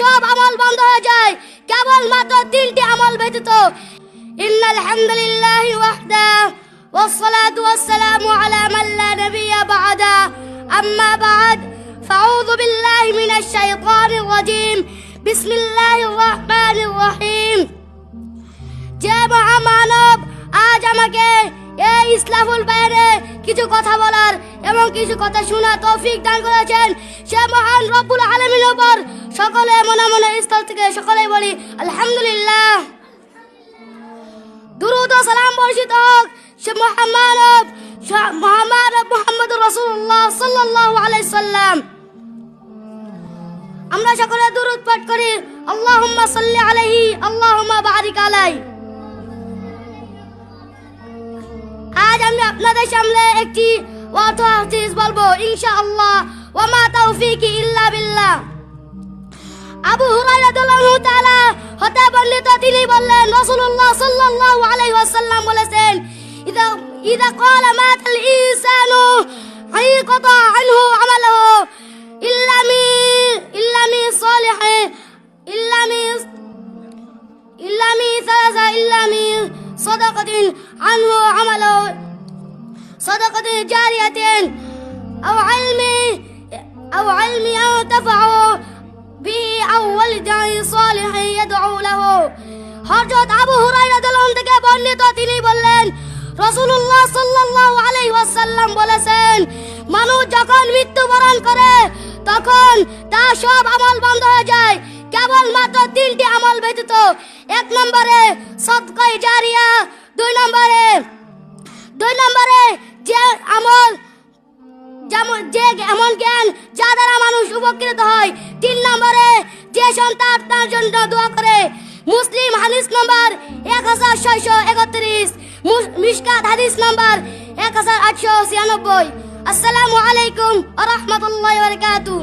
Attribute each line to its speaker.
Speaker 1: সব আমল বন্ধ হয়ে যায় কেবল মাত্র তিনটি আমল ব্যতীত ইন্নাল হামদুলিল্লাহ ওয়াহদা والصلاة والسلام على من لا نبي بعده أما بعد فأعوذ بالله من الشيطان الرجيم بسم الله الرحمن الرحيم যে মহামানব আজ আমাকে এই ইসলামুল বায়ানে কিছু কথা বলার এবং কিছু কথা শোনা তৌফিক দান করেছেন সে মহান রব্বুল আলমীর ওপর সকলে মনে মনে স্থল থেকে সকলেই বলি, আলহামদুলিল্লাহ। দুরুদ সালাম বর্ষিত হোক সে মহামানব মহামানব মোহাম্মদ রসুল্লাহ সাল্লাল্লাহু আলাইহি সাল্লাম। আমরা সকলে দুরুদ পাঠ করি, আল্লাহুম্মা সাল্লি আলাইহি, আল্লাহুম্মা আমি আপনাদের সামনে একটি অর্থ হাদিস বলবো ইনশাআল্লাহ ওয়া মা তাওফিকি ইল্লা বিল্লাহ আবু হুরায়রা রাদিয়াল্লাহু তাআলা হতে বর্ণিত তিনি বললেন রাসূলুল্লাহ সাল্লাল্লাহু আলাইহি ওয়াসাল্লাম বলেছেন ইদা ইদা ক্বালা মাতাল ইনসানু হাইকাতা আনহু আমালুহু ইল্লা মি ইল্লা মি সালিহ ইল্লা মি إلا من ثلاثة إلا من صدقة عنه عمله صدقة جارية أو علم أو علم ينتفع به أو ولد صالح يدعو له হযরত আবু হুরায়রা রাদিয়াল্লাহু থেকে বর্ণিত তিনি বললেন রাসূলুল্লাহ সাল্লাল্লাহু আলাইহি ওয়াসাল্লাম বলেছেন মানুষ যখন মৃত্যুবরণ করে তখন তার সব আমল বন্ধ হয়ে যায় কেবল মাত্র তিনটি আমল ব্যতীত এক নম্বরে সদকাই জারিয়া দুই নম্বরে দুই নম্বরে যে আমল যেমন যে এমন জ্ঞান যা দ্বারা মানুষ উপকৃত হয়। তিন নম্বরে, যে সন্তান তার জন্য দোয়া করে। মুসলিম হাদিস নম্বর এক হাজার ছয়শো একত্রিশ। মিসকাত হাদিস নম্বর এক হাজার আটশো ছিয়ানব্বই। আসসালামু আলাইকুম আ রহমতুল্লাহ বারকাতুহ।